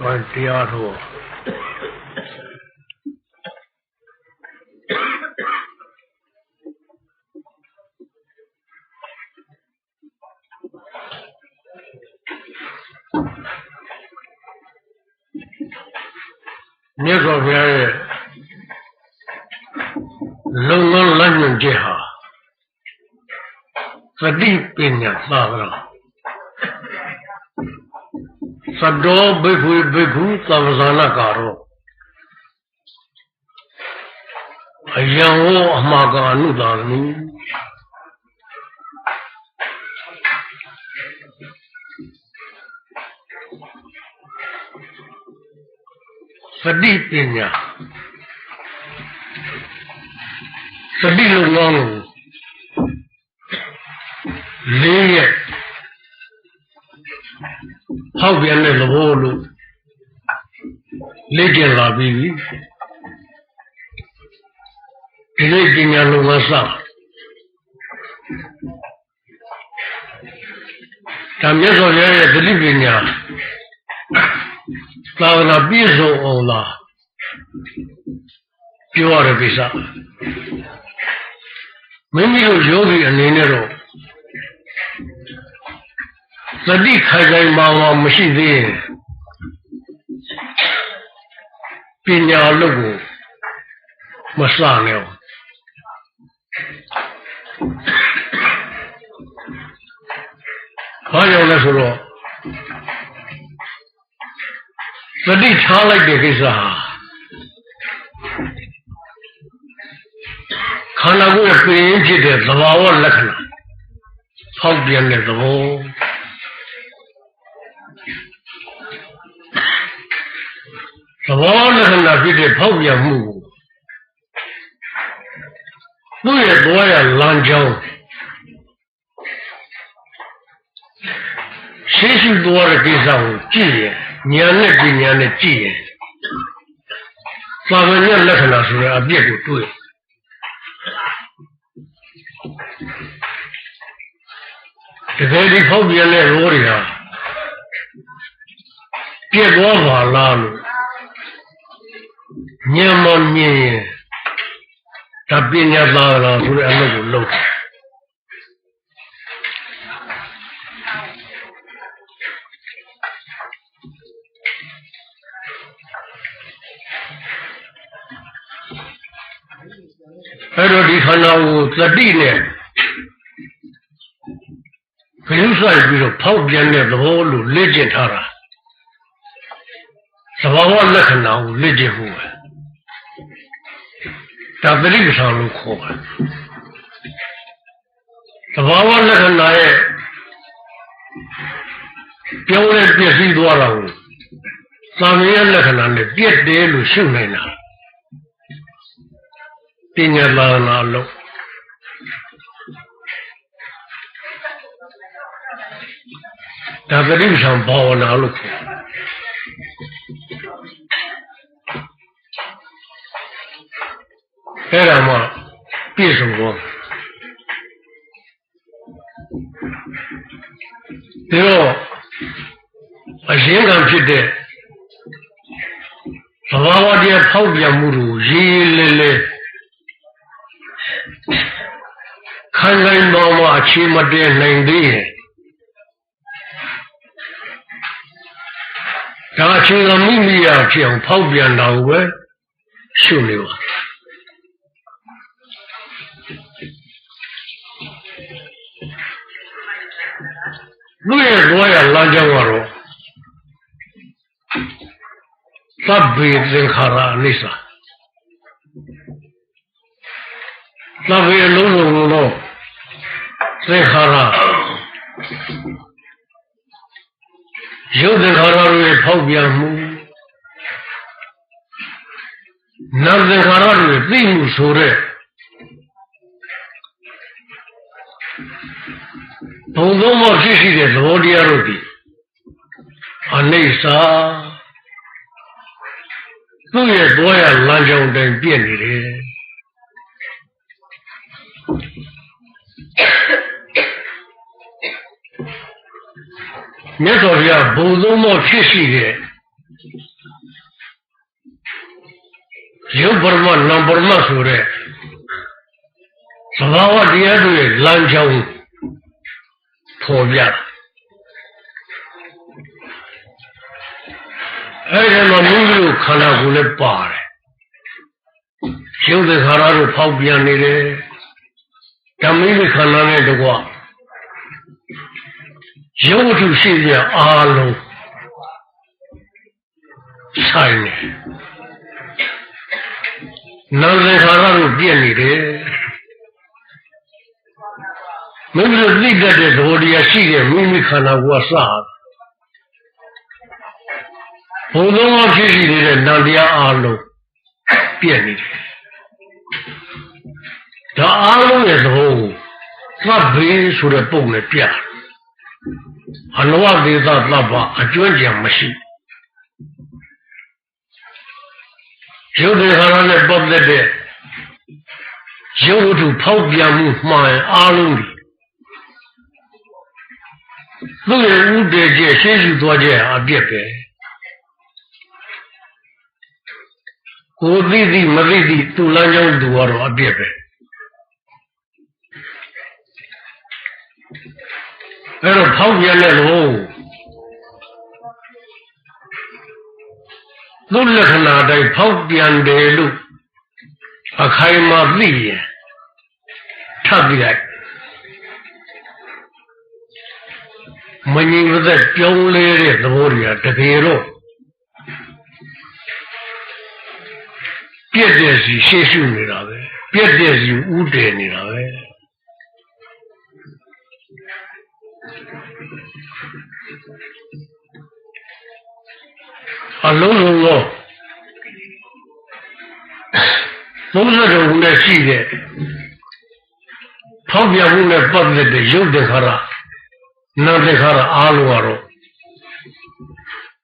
တော်တရားတော်မြတ်စွာဘုရားရဲ့လုံငန်းလမ်းညွှန်ချက်ဟာသ တိပညာသာသနာသတ္တောဘိက္ခုဘိ က္ခုသဗ္ဗဇာနကာရောအယံဝအမှားကအနုသာနုသတိပညာသတိလုံငန်းကိုလေးရဲ့ဟောက်ပြန်တဲ့သဘောလို့လေ့ကျင့်လာပြီးပြီဒီနေ့ပညာလုံငန်းစဒါမြတ်စွာဘုရားရဲ့သတိပညာသာဝနာပြည့်စုံအောင်လားပြောရတဲ့ကိစ္စမိမိတို့ယောဂီအနေနဲ့တော့ သတိခိုင်ခိုင်မာမာမရှိသေးရင်ပညာလို့ကိုမစနဲ့ဘူးဘာကြောင့်လဲဆိုတော့သတိထားလိုက်တဲ့ကိစ္စဟာခန္ဓာကိုယ်ပင်ဖြစ်တဲ့သဘာဝလက္ခဏာဖောက်ပြန်တဲ့သဘော သဘောလက္ခဏာဖြစ်တဲ့ဖောက်ပြန်မှုကိုသူ့ရဲ့သွားရလမ်းကြောင်းရှိရှိသွားတဲ့ကိစ္စကိုကြည့်ရင်ဉာဏ်နဲ့ပညာနဲ့ကြည့်ရင်သာဝညလက္ခဏာဆိုတဲ့အပြစ်ကိုတွေ့တကယ်ဒီဖောက်ပြန်တဲ့ရောတွေဟာပြက်သွားပါလားလို့ ဉာဏ်မမြင်ရင်ဒါပညာသာလားဆိုတဲ့အလုပ်ကိုလုပ်တယ်အဲ့တော့ဒီခန္ဓာကိုသတိနဲ့ဘယ်လိုဆိုင်ပြီးတော့ဖောက်ပြန်တဲ့သဘောလို့လေ့ကျင့်ထားတာသဘာဝလက္ခဏာကိုလေ့ကျင့်ဖို့ပဲ ဒါပရိပ္ပံလို့ခေါ်ပါတယ်သဘာဝလက္ခဏာရဲ့ပြောင်းလဲပြည့်စည်သွားတာကိုသာမယလက္ခဏာနဲ့ပြည့်တယ်လို့ရှုနိုင်တာပညာလာနာလို့ဒါပရိပ္ပံဘာဝနာလို့ခေါ် အဲ့ဒါမှပြည့်စုံသွားဒီတော့အရင်ကဖြစ်တဲ့သဘာဝတရားဖောက်ပြန်မှုကိုရေးလဲလဲခိုင်ခိုင်မာမာအခြေမတည်နိုင်သေးရဲ့ဒါအခြေခံမိမိရဖြစ်အောင်ဖောက်ပြန်တာကိုပဲရှုနေပါ လူရဲ့ဘဝရလမ်းကြောင်းကတော့သဗ္ဗေသင်္ခါရအနိစ္စသဗ္ဗေလုံးစုံသောသင်္ခါရရုပ်သင်္ခါရတွေဖောက်ပြန်မှုနာမ်သင်္ခါရတွေသိမှုဆိုတဲ့ ဘုံသုံးပါးဖြစ်ရှိတဲ့သဘောတရားတို့ဒီအနိစ္စသူ့ရဲ့သွားရလမ်းကြောင်းတိုင်းပြည့်နေတယ်မြတ်စွာဘုရားဘုံသုံးပါးဖြစ်ရှိတဲ့ရုပ်ပရမတ်နာမ်ပရမတ်ဆိုတဲ့သဘာဝတရားတွေရဲ့လမ်းကြောင်း ဖော်ပြတာအဲ့ဒီမှာမိမိတို့ခန္ဓာကိုယ်လည်းပါတယ်ရုပ်သခါရတို့ဖောက်ပြန်နေတယ်ဓမ္မိမိခန္ဓာနဲ့တကွရုပ်ဝတ္ထုရှိပြအားလုံးဆိုင်တယ်နာမ်သခါရတို့ပြည့်နေတယ် မိမိတို့သိတတ်တဲ့သဘောတရားရှိတဲ့မိမိခန္ဓာကိုယ်ကစဘုံလုံးအဖြစ်ရှိနေတဲ့နံတရားအားလုံးပြည့်နေတယ်ဒါအားလုံးရဲ့သဘောကိုသဗ္ဗေဆိုတဲ့ပုံနဲ့ပြအနဝဒေသသဗ္ဗအကျွမ်းကြံမရှိရုပ်ဒေခါရနဲ့ပတ်သက်တဲ့ရုပ်ဝတ္ထုဖောက်ပြန်မှုမှန်အားလုံးဒီ သူ့ရဲ့ဥဒေကျရှင်းရှင်းသွားခြင်းအပြစ်ပဲကိုသိသိမသိသိသူ့လမ်းကြောင်းသူကတော့အပြစ်ပဲအဲ့တော့ဖောက်ပြန်တဲ့လို့သူ့လက္ခဏာတိုင်းဖောက်ပြန်တယ်လို့အခိုင်အမာသိရင်ထပ်ပြီးလိုက် မငြိမ်သက်ပြောင်းလဲတဲ့သဘောတွေကတကယ်တော့ပြည့်တဲ့စီရှေ့ရှုနေတာပဲပြည့်တဲ့စီဥတည်နေတာပဲအလုံးစုံသောသုံးရတော်ဘူးနဲ့ရှိတဲ့ဖောက်ပြန်မှုနဲ့ပတ်သက်တဲ့ရုပ်တခါရ နာတခါရအားလုံးကတော့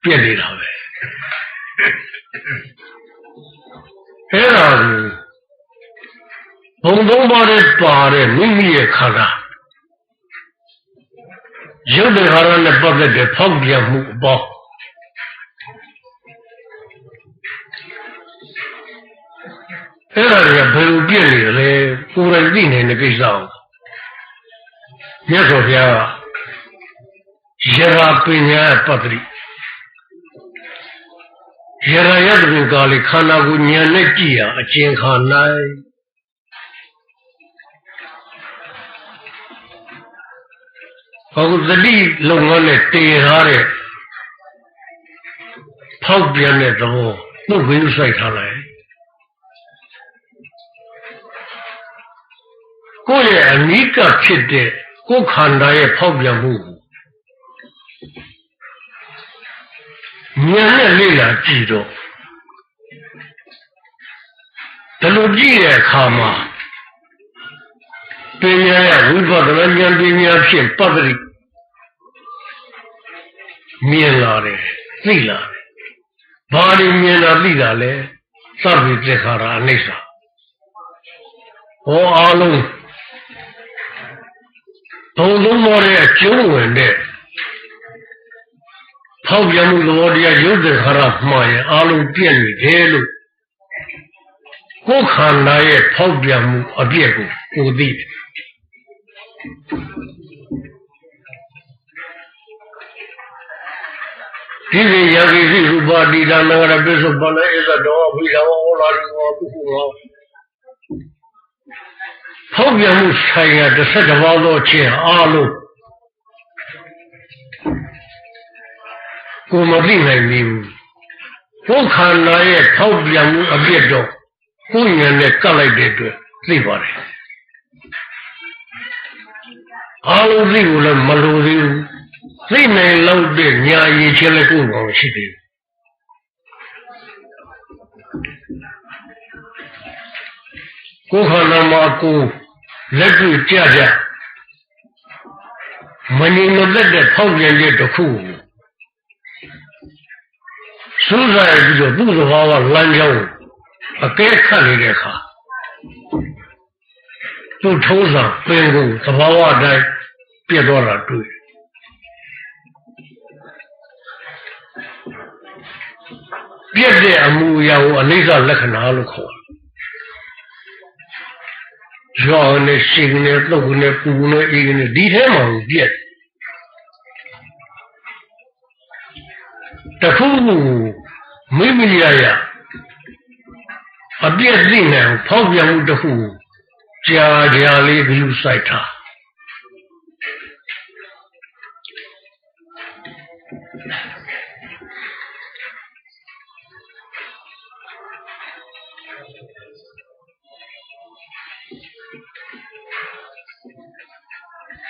ပြည့်နေတာပဲအဲ့ဒါကိုဘုံသုံးပါးနဲ့ပါတဲ့မိမိရဲ့ခန္ဓာရုပ်တခါရနဲ့ပတ်သက်တဲ့ဖောက်ပြန်မှုအပေါင်းအဲ့ဒါတွေကဘယ်လိုပြည့်နေလဲကိုယ်တိုင်သိနေတဲ့ကိစ္စကိုမြတ်စွာဘုရားက ယရာပညာပတ္တိယရာယတပင်ကာလေခန္ဓာကိုဉာဏ်နဲ့ကြည့်ရအကျဉ်းခါနိုင်ဟောသတိလုံငန်းနဲ့တည်ထားတဲ့ဖောက်ပြန်တဲ့သဘောသူ့ဝိဥဆိုင်ထားလိုက်ကိုယ့်ရဲ့အနိကဖြစ်တဲ့ကိုယ်ခန္ဓာရဲ့ဖောက်ပြန်မှု ဉာဏ်နဲ့လေ့လာကြည့်တော့ဒီလိုကြည့်တဲ့အခါမှာပညာရဝိပဿနာဉာဏ်ပညာဖြင့်ပတ္တိမြင်လာတယ်သိလာတယ်ဘာလို့မြင်လာသိတာလဲသဗ္ဗေသက္ခာရအနိစ္စဟောအားလုံးဘုံလုံးမောတဲ့အကျုံးဝင်တဲ့ ဖောက်ပြန်မှုသဘောတရားရုပ်တခါရမှားရင်အလုံးပြည့်နေတယ်လို့ကိုယ်ခန္ဓာရဲ့ဖောက်ပြန်မှုအပြည့်ကိုကိုသိတယ်ဒီလိုယောဂီစိရူပါတိဒါနဂရပိစုပန္နဧသတော်ဘိဓဝဟောလာရီဟောပုခုဟောဖောက်ပြန်မှုဆိုင်ရာတစ်ဆက်တစ်ပါးသောခြင်းအားလုံး ကိုမသိနိုင်ဘူးကိုယ်ခန္ဓာရဲ့ဖောက်ပြန်မှုအပြစ်တော့ကိုယ်ဉာဏ်နဲ့ကပ်လိုက်တဲ့အတွက်သိပါတယ်အားလုံးသိကိုလည်းမလိုသေးဘူးသိနိုင်လောက်တဲ့ညာရည်ချင်းလည်းကိုယ်ကောင်ရှိသေးတယ်ကိုယ်ခန္ဓာမှာကိုယ်လက်တွေ့ကြကြမငြိမ်မသက်တဲ့ဖောက်ပြန်ချက်တစ်ခု စူးစိုက်ပြီးတော့သူ့သဘာဝလမ်းကြောင်းအကဲခတ်နေတဲ့အခါသူ့ထုံးစံပင်ကိုသဘာဝတိုင်းပြတ်သွားတာတွေ့ပြက်တဲ့အမှုအရာကိုအနိစ္စလက္ခဏာလို့ခေါ်တယ်ရောနဲ့ရှင်နဲ့တုတ်နဲ့ပူနဲ့အေးနဲ့ဒီထဲမှာကိုပြက် တခုခုမိမိရရအပြည့်သိနေအောင်ဖောက်ပြန်မှုတစ်ခုကြာကြာလေးဂရုစိုက်တာ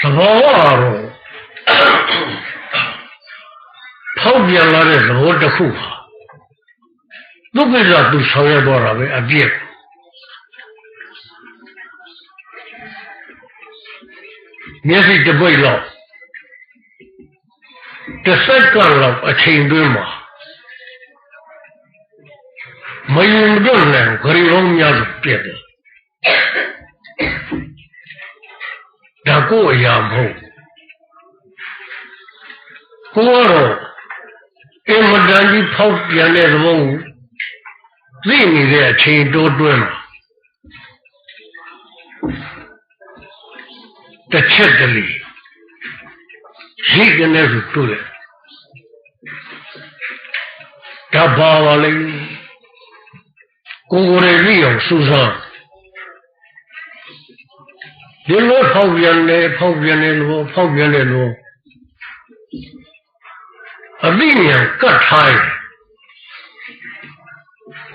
သဘောကတော့ ဖောက်ပြန်လာတဲ့သဘောတစ်ခုဟာဒုက္ခကသူဆောင်ရတော့တာပဲအပြည့်မျက်စိတစ်ပိတ်လောက်တစ်စက္ကန့်လောက်အချိန်တွင်းမှာမယုံတော့နိုင်ခရီးလုံးများစွာပြည့်တယ်ဒါကိုအရာမဟုတ်ကိုကတော့ အင်မတန်ကြီးဖောက်ပြန်တဲ့သဘောကိုသိနေတဲ့အချိန်တိုးတွင်းမှာတစ်ချက်တလေရှိကနေဆိုတွေ့တယ်ဒါပါပါလိမ့်ကိုယ်ကိုယ်ရည်အောင်စူးစမ်းဒီလိုဖောက်ပြန်နေဖောက်ပြန်နေလို့ဖောက်ပြန်နေလို့ အမိညာကတ်ထိုင်း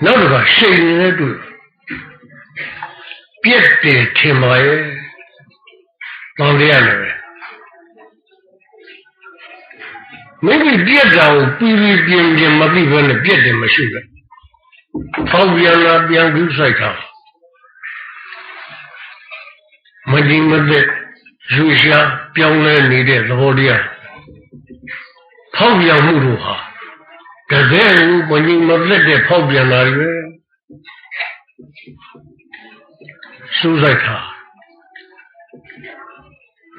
နောက်တစ်ခါရှိန်နေတဲ့တွေ့ပြက်တယ်ထင်ပါရဲ့တန်တရားလည်းပဲမိမိပြက်တာကိုပြီးပြီးပြင်းပြင်းမသိဘဲနဲ့ပြက်တယ်မရှိဘူးဖောက်ပြန်လာပြန်ကူးဆိုင်တာမကြည့်မသက်ယူရှားပြောင်းလဲနေတဲ့သဘောတရား ဖောက်ပြန်မှုတို့ဟာတကယ်ကိုမကြည့်မသက်တဲ့ဖောက်ပြန်လာတွေစူးစိုက်တာ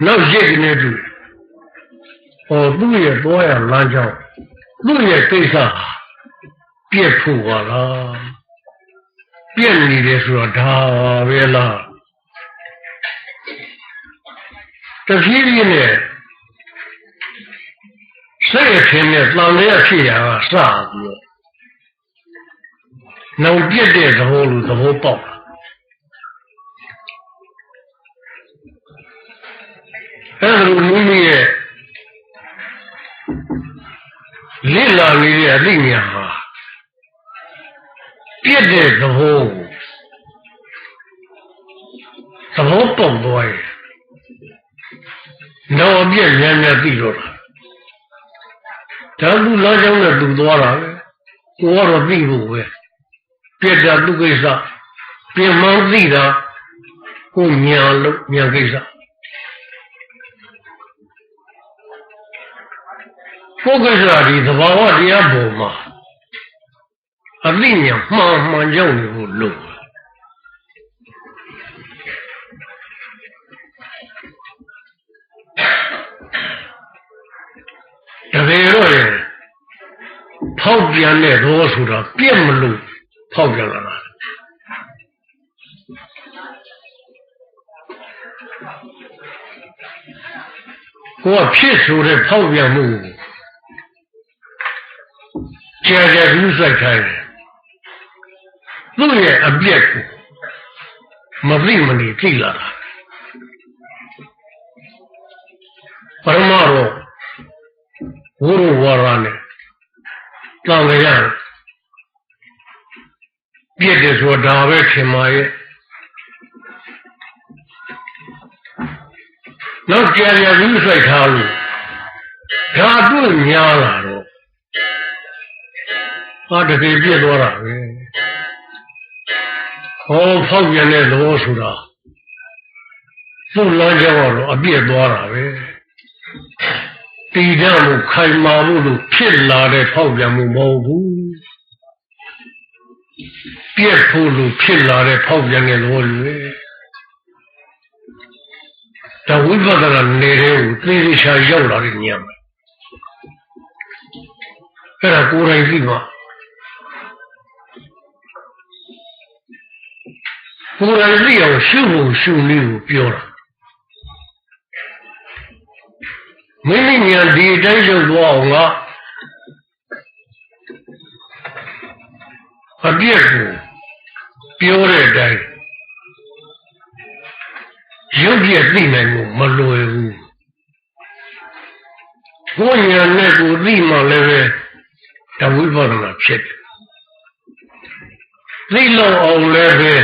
နောက်ရစ်ကနေတူဟောသူ့ရဲ့သွားရလမ်းကြောင်းသူ့ရဲ့ကိစ္စဟာပြက်ဖို့ပါလားပြက်နေတယ်ဆိုတော့ဒါပဲလားတဖြည်းဖြည်းနဲ့ စိတ်အထင်နဲ့တန်လျက်ဖြစ်ရတာစပြီးတော့နောင်ပြက်တဲ့သဘောလိုသဘောပေါက်အဲ့ဒါလိုမိမိရဲ့လိလာနေတဲ့အသိဉာဏ်ဟာပြည့်တဲ့သဘောကိုသဘောပေါက်သွားရင်တော့ပြည့်မြန်မြန်သိတော့တာ ဒါလူလာကြောင်းနဲ့သူသွားတာပဲကိုကတော့သိဖို့ပဲပြည့်တာသူကိစ္စပြင်မှန်းသိတာကိုညာလို့ညာကိစ္စကိုကိစ္စဒီသဘာဝတရားပေါ်မှာအသိဉာဏ်မှန်မှန်ကြောက်နေဖို့လို့ တကယ်တော့ရင်ဖောက်ပြန်တဲ့သောဆိုတာပြက်မလို့ဖောက်ပြန်လာတာကိုကဖြစ်ဆိုတဲ့ဖောက်ပြန်မှုကြာကြာဘူးစိုက်ခိုင်းတယ်သူ့ရဲ့အပြက်ကိုမသိမနေသိလာတာပရမရော ဝိရဝါရနဲ့တောင်းကြရပြည့်တယ်ဆိုတာပဲထင်ပါရဲ့နောက်ကြာကြာဘူးစိုက်ထားလို့ဓာတုများလာတော့ဟာတကယ်ပြည့်သွားတာပဲဟောဖောက်ပြန်တဲ့သဘောဆိုတာသူ့လမ်းကြောင်းတော့အပြည့်သွားတာပဲ တည်ကြလို့ခိုင်မာလို့လို့ဖြစ်လာတဲ့ဖောက်ပြန်မှုမဟုတ်ဘူးပြက်ဖို့လို့ဖြစ်လာတဲ့ဖောက်ပြန်တဲ့သဘောတွေဒါဝိပဿနာနေတဲ့ကိုသိသိချာရောက်လာတဲ့ဉာဏ်ပဲအဲ့ဒါကိုယ်တိုင်သိပါကိုယ်တိုင်သိအောင်ရှုဖို့ရှုနည်းကိုပြောတာ မိမိညာဒီအတိုင်းရုပ်သွားအောင်ကအပြည့်ကိုပြောတဲ့အတိုင်းရုပ်ပြည့်သိနိုင်မှုမလွယ်ဘူးကိုယ်ညာနဲ့ကိုသိမှလည်းပဲတဝိပဿနာဖြစ်တယ်သိလို့အောင်လည်းပဲ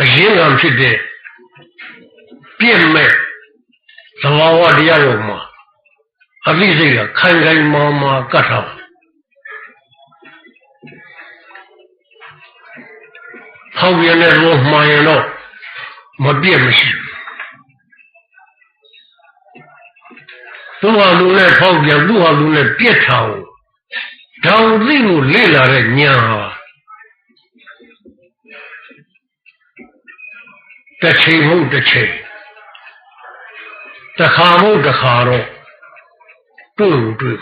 အရင်ကဖြစ်တဲ့ပြည့်မဲ့ သဘာဝတရားပေါ်မှာအသိစိတ်ကခိုင်ခိုင်မာမာကတ်ထားဟောက်ရတဲ့ဘောမှန်ရင်တော့မပြည့်မရှိဘူးသူ့ဟာလူနဲ့ဖောက်ပြန်သူ့ဟာလူနဲ့ပြက်ထားအောင်တောင်သိကိုလေ့လာတဲ့ညာဟာတစ်ချိန်မဟုတ်တစ်ချိန် တစ်ခါမဟုတ်တစ်ခါတော့တွေ့တွေ့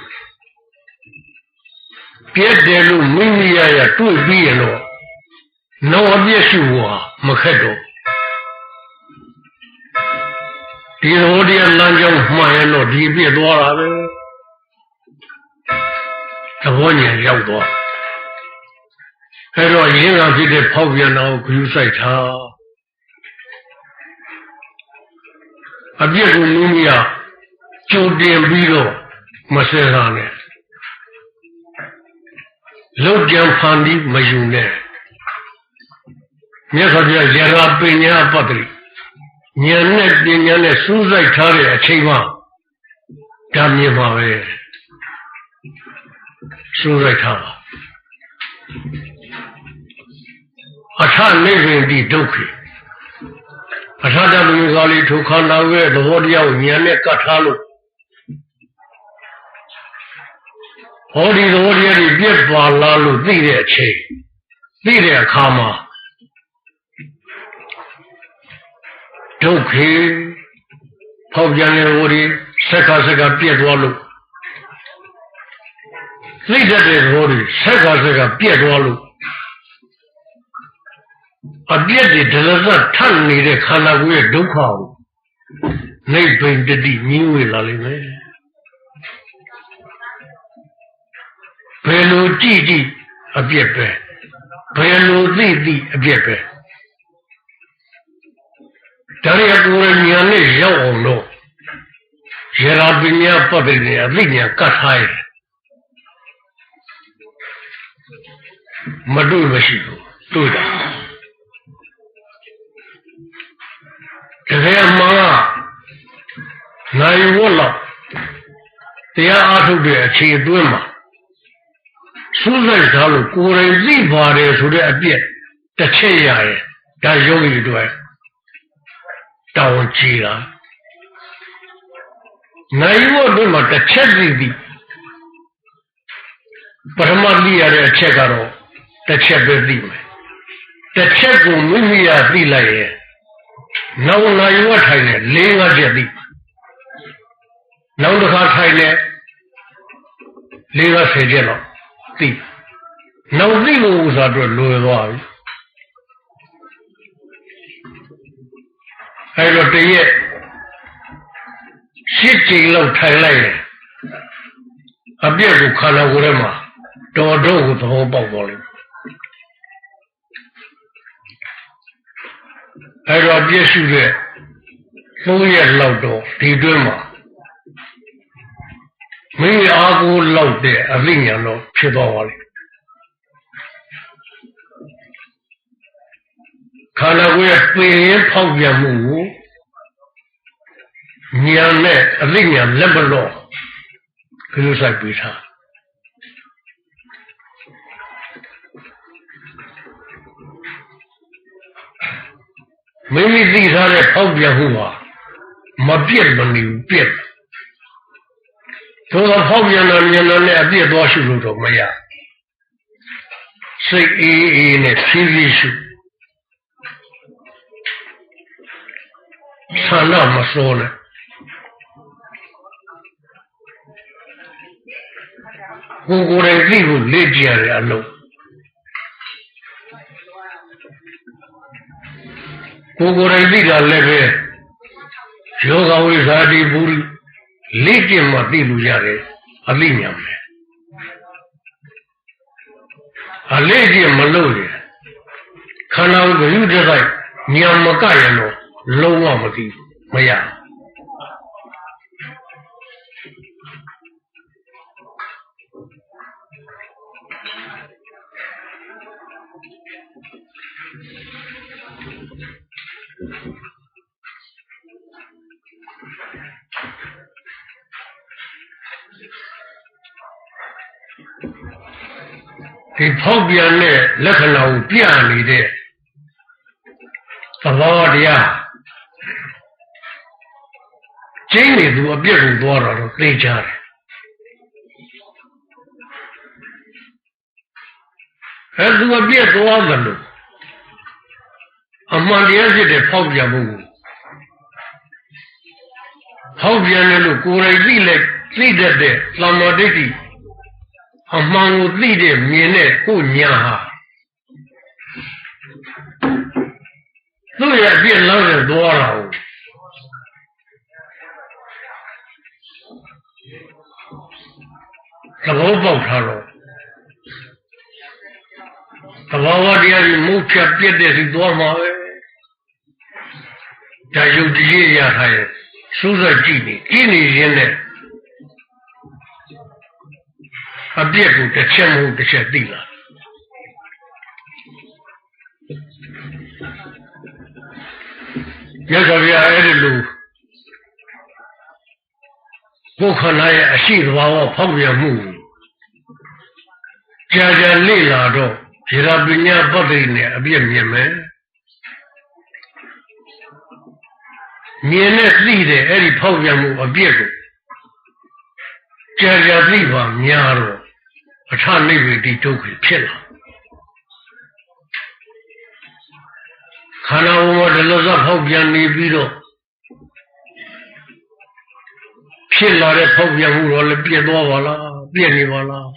ပြည့်တယ်လို့မိမိရရတွေ့ပြီးရင်တော့နောအပြည့်ရှိဝါမခက်တော့ဒီဟောတရားလမ်းကြောင်းမှန်ရင်တော့ဒီပြည့်သွားတာပဲသဘောဉာဏ်ရောက်သွားအဲ့တော့ရင်းကဖြစ်တဲ့ဖောက်ပြန်တော်ကိုယူဆိုင်ထား အပြစ်ကိုမိမိကကြိုတင်ပြီးတော့မစဲစားနဲ့လုတ်ကြံဖန်ပြီးမယူနဲ့မြတ်စွာဘုရားယရာပညာပတ္တိဉာဏ်နဲ့ပညာနဲ့စူးစိုက်ထားတဲ့အချိန်မှာဒါမြင်ပါပဲစူးစိုက်ထားပါအထနိဗ္ဗာန်တိဒုက္ခ အထတလူကားလေးထိုခန္ဓာရဲ့သဘောတရားကိုဉာဏ်နဲ့ကတ်ထားလို့ဟောဒီသဘောတရားတွေပြည့်ပါလာလို့သိတဲ့အချိန်သိတဲ့အခါမှာဒုက္ခေဖောက်ပြန်တဲ့ဟိုဒီစက္ခစက္ခပြည့်သွားလို့သိတတ်တဲ့သဘောတွေစက္ခစက္ခပြည့်သွားလို့ အပြည့်တွေဒလဇတ်ထပ်နေတဲ့ခန္ဓာကိုယ်ရဲ့ဒုက္ခကိုနိဗ္ဗာန်တတိမြင်ဝေလာလိမ့်မယ်ဘယ်လိုကြည့်ကြည့်အပြည့်ပဲဘယ်လိုသိသိအပြည့်ပဲဒါရီကိုယ်ဉာဏ်နဲ့ရောက်အောင်လို့ရေရာပညာပတ်တယ်အသိဉာဏ်ကတ်ထားရတယ်မတွေ့မရှိဘူးတွေ့တာ တကယ်မှနိုင်ဝတ်လောက်တရားအားထုတ်တဲ့အခြေအတွင်းမှာစူးစိုက်ထားလို့ကိုယ်ရင်သိပါတယ်ဆိုတဲ့အပြည့်တစ်ချက်ရရဲ့ဒါရုပ်ရည်အတွက်တောင်းကြည့်တာနိုင်ဝတ်တို့မှာတစ်ချက်သိသည်ပရမတ်သိရတဲ့အချက်ကတော့တစ်ချက်ပဲသိမယ်တစ်ချက်ကိုမိမိရသိလိုက်ရဲ့ နောက်နိုင်ဝတ်ထိုင်တဲ့၄၅ချက်သိနောက်တစ်ခါထိုင်တဲ့၄၅၁၀ချက်တော့သိနောက်သိဖို့ဥစ္စာတော့လွယ်သွားပြီအဲတော့တရက်ရှစ်ကြိမ်လောက်ထိုင်လိုက်ရင်အပြည့်ကိုခန္ဓာကိုယ်ထဲမှာတော်တော့ကိုသဘောပေါက်သွားလိမ့် အဲတော့ပြည့်စုတဲ့သုံးရက်လောက်တော့ဒီတွင်းမှာမင်းအားကိုလောက်တဲ့အသိဉာဏ်တော့ဖြစ်သွားပါလိမ့်ခန္ဓာကိုယ်ရဲ့ပင်ရင်ဖောက်ပြန်မှုကိုဉာဏ်နဲ့အသိဉာဏ်လက်မလို့ခလို့ဆိုင်ပေးထား မိမိသိထားတဲ့ဖောက်ပြန်မှုဟာမပြည့်မနေဘူးပြည့်သို့သောဖောက်ပြန်တဲ့ဉာဏ်နဲ့အပြည့်သွားရှုလို့တော့မရစိတ်အေးအေးနဲ့ဖြည်းဖြည်းရှုဆန္ဒမစိုးနဲ့ကိုယ်ကိုယ်တိုင်သိဖို့လေ့ကျင့်ရတဲ့အလုပ် ကိုယ်ကိုယ်တိုင်သိတာလည်းပဲယောဂဝိဇာတိဘူးလေ့ကျင့်မှသိလို့ရတယ်အသိဉာဏ်ပဲအလေ့ကျင့်မလို့ရခန္ဓာကိုယ်ကယူတဲ့တိုင်းဉာဏ်မကရင်တော့လုံးဝမသိမရဘူး ဒီဖောက်ပြန်တဲ့လက္ခဏာကိုပြနေတဲ့သဘောတရားကျင်းနေသူအပြစ်ကိုသွားတာတော့သိကြတယ်အဲသူအပြစ်သွားတယ်လို့ အမှန်တရားဖြစ်တဲ့ဖောက်ပြန်မှုကိုဖောက်ပြန်တယ်လို့ကိုယ်တိုင်သိလက်သိတတ်တဲ့သမာဓိဋ္ဌိအမှန်ကိုသိတဲ့မြင်တဲ့ကိုညာဟာသူ့ရဲ့အပြစ်လောက်နဲ့သွားတာကိုသဘောပေါက်ထားတော့သဘောဝတရားကြီးမုတ်ဖြတ်ပြည့်တဲ့စီသွားမှာပဲ ဒါယုတ်ကြည်ရထားရဲ့စူးစိုက်ကြည့်နေကြည့်နေရင်းနဲ့အပြစ်ကိုတစ်ချက်မဟုတ်တစ်ချက်သိလာရသော်ဗျာအဲ့ဒီလိုဘုခန္ဓာရဲ့အရှိသဘာဝဖောက်ပြန်မှုကြာကြာလေ့လာတော့ရေရာပညာပတ္တိနဲ့အပြည့်မြင်မယ် မြင်နဲ့သိတဲ့အဲ့ဒီဖောက်ပြန်မှုအပြည့်ကိုကြာကြာသိပါများတော့အထနိဗ္ဗာန်ဒီဒုက္ခဖြစ်လာခန္ဓာဝမဒလဇဖောက်ပြန်နေပြီးတော့ဖြစ်လာတဲ့ဖောက်ပြန်မှုတော့လည်းပြည့်သွားပါလားပြည့်နေပါလား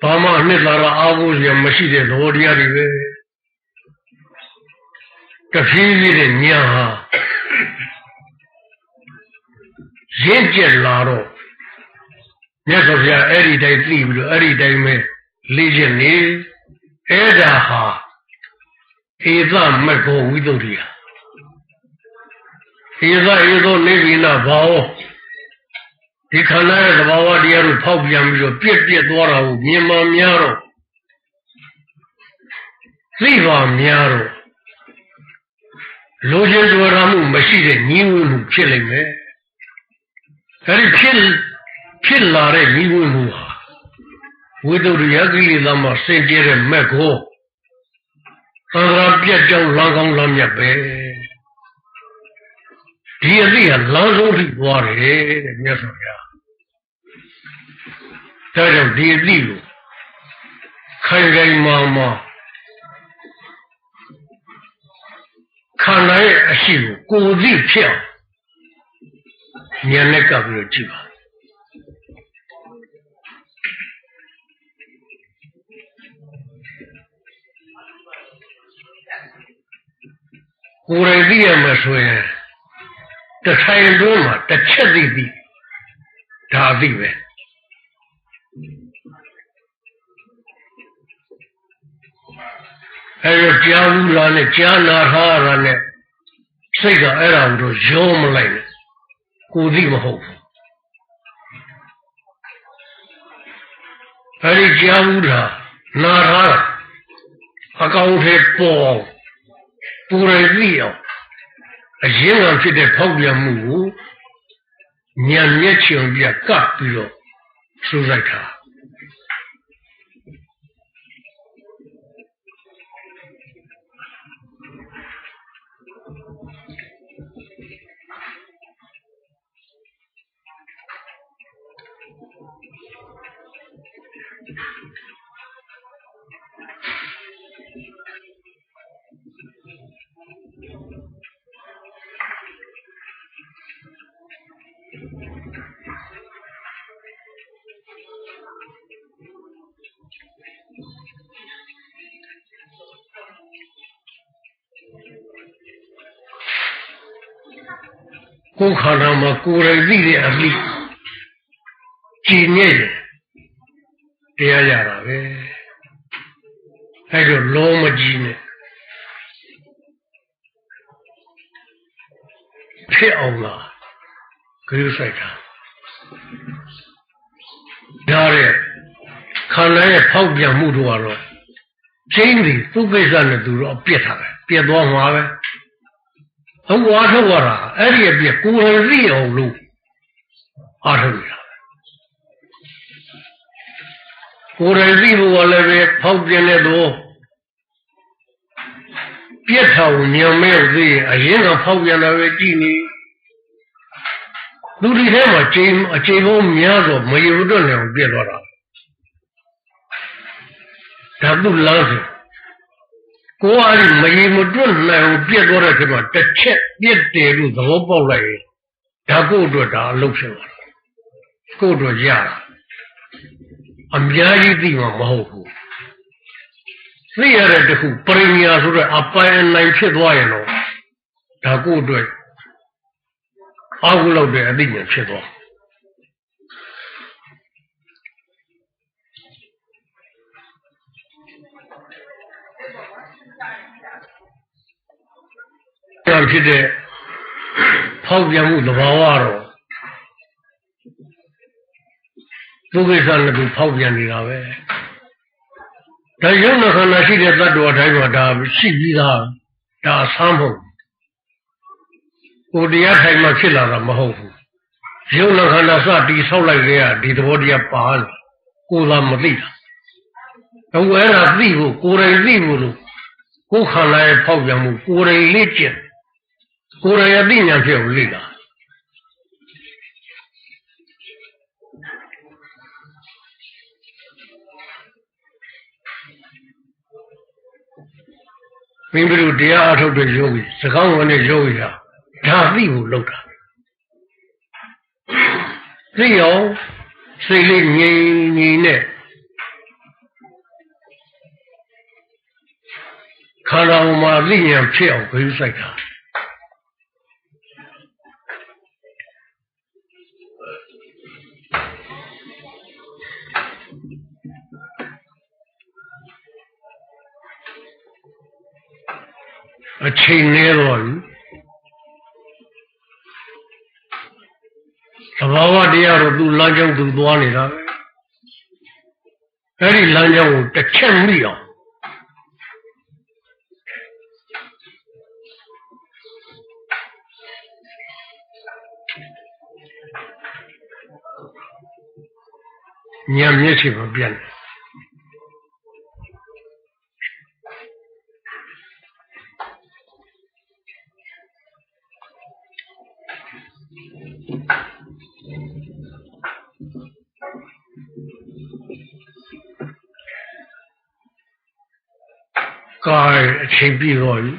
ဘာမှနှစ်လာတာအာဟုရမရှိတဲ့သဘောတရားတွေပဲ တဖြည်းဖြည်းနဲ့ညာဟာရင့်ကျက်လာတော့မြတ်စွာဘုရားအဲ့ဒီတိုင်းသိပြီးတော့အဲ့ဒီတိုင်းပဲလေ့ကျင့်နေအဲ့ဒါဟာဧသမက်ကောဝိသုဒ္ဓိယဧသဧသောနေဗိနဘာဝဒီခန္ဓာရဲ့သဘာဝတရားကိုဖောက်ပြန်ပြီးတော့ပြက်ပြက်သွားတာကိုမြင်မှများတော့သိပါများတော့ လိုချင်တော်ရမှုမရှိတဲ့ညီဝမှုဖြစ်လိမ့်မယ်အဲဒီဖြစ်ဖြစ်လာတဲ့ညီဝမှုဟာဝိတ္တရယကိလေသာမှာစင်ကြဲတဲ့မက်ကိုသံဃာပြတ်ကြောင်းလမ်းကောင်းလမ်းမြတ်ပဲဒီအသိဟာလမ်းဆုံးထိသွားတယ်တဲ့မြတ်စွာဘုရားဒါကြောင့်ဒီအသိကိုခိုင်ခိုင်မာမာ ခန္ဓာရဲ့အရှိကိုကိုယ်သိဖြစ်အောင်ဉာဏ်နဲ့ကပ်ပြီးတော့ကြည့်ပါကိုယ်ရည်သိရမှာဆိုရင်တထိုင်တွင်းမှာတစ်ချက်သိပြီဒါသိပဲ အဲဒါကြားဘူးလားနဲ့ကြားနာထားတာနဲ့စိတ်ကအဲ့ဒါကိုတော့ရောမလိုက်နဲ့ကိုသိမဟုတ်ဘူးအဲဒီကြားဘူးလားနာထားတာအကောင်ထဲပေါ်ပူရည်သိအောင်အရင်ကဖြစ်တဲ့ဖောက်ပြန်မှုကိုညံမျက်ချွန်ပြကပ်ပြီးတော့စိုးလိုက်တာ ကိုယ်ခန္ဓာမှာကိုယ်ရည်သိတဲ့အမိကျင်နေတယ်တရားရတာပဲအဲ့တော့လောမကြီးနဲ့ဖြစ်အောင်လား ဂရုစိုက်တာဒါရဲ့ခန္ဓာရဲ့ဖောက်ပြန်မှုတို့ကတော့ချင်းဒီသူ့ကိစ္စနဲ့သူတော့ပြစ်ထားတယ်ပြစ်သွားမှာပဲဟုတ်ဝါထုတ်ရတာအဲ့ဒီအပြစ်ကိုယ်ရသိအောင်လို့အားထုတ်ရတာကိုယ်ရသိဖို့ကလည်းပဲဖောက်ပြန်တဲ့တော့ပြက်ထောင်ညံမဲ့သိရင်အရင်ကဖောက်ပြန်တာပဲကြည်နေ လူဒီထဲမှာချိန်အချိန်ပေါင်းများတော့မယုံတော့လည်းပြက်သွားတာဒါသူ့လမ်းစဉ်ကိုယ်အဲ့ဒီမယုံမတွတ်နိုင်ဘူးပြက်သွားတဲ့ချိန်မှာတစ်ချက်ပြက်တယ်လို့သဘောပေါက်လိုက်ရင်ဒါကိုယ့်အတွက်ဒါအလုပ်ဖြစ်သွားတာကိုယ့်အတွက်ရတာအများကြီးသိမှာမဟုတ်ဘူးသိရတဲ့တခုပရိညာဆိုတဲ့အပိုင်အနိုင်ဖြစ်သွားရင်တော့ဒါကိုယ့်အတွက် အာဟုလောက်တဲ့အသိဉာဏ်ဖြစ်သွားကံဖြစ်တဲ့ဖောက်ပြန်မှုသဘာဝတော့ဒုက္ခိစ္စနဲ့သူဖောက်ပြန်နေတာပဲဒါရုပ်နဲ့ခန္ဓာရှိတဲ့တ attva တိုင်းမှာဒါရှိပြီးသားဒါအဆန်းမဟုတ် ကိုတရားထိုင်မှဖြစ်လာတာမဟုတ်ဘူးရုပ်နဲ့ခန္ဓာစတီဆောက်လိုက်ကြရဒီသဘောတရားပါလို့ကိုယ်သာမသိတာတော့အဲ့ဒါသိဖို့ကိုယ်တိုင်သိဖို့လို့ကိုယ်ခန္ဓာရဲ့ဖောက်ပြန်မှုကိုယ်တိုင်လေ့ကျင့်ကိုယ်တိုင်အသိဉာဏ်ဖြစ်ကိုလေ့လာမိမိတို့တရားအထုတ်တဲ့ယောဂီစကားဝင်တဲ့ယောဂီဟာ ဒါသိဖို့လုပ်တာသိရောစိတ်လေးငြိမ်ငြိမ်နဲ့ခန္ဓာမှာသိဉာဏ်ဖြစ်အောင်ဂရုစိုက်တာအချိန်နည်းတော့ပြီသဘာဝ တရားတော့သူလမ်းကြောင်းသူသွားနေတာပဲအဲ့ဒီလမ်းကြောင်းကိုတစ်ချက်မိအောင်ညံမျက်စိမပြတ်နဲ့ကားအ ချိန်ပြည့်တော့ပြီ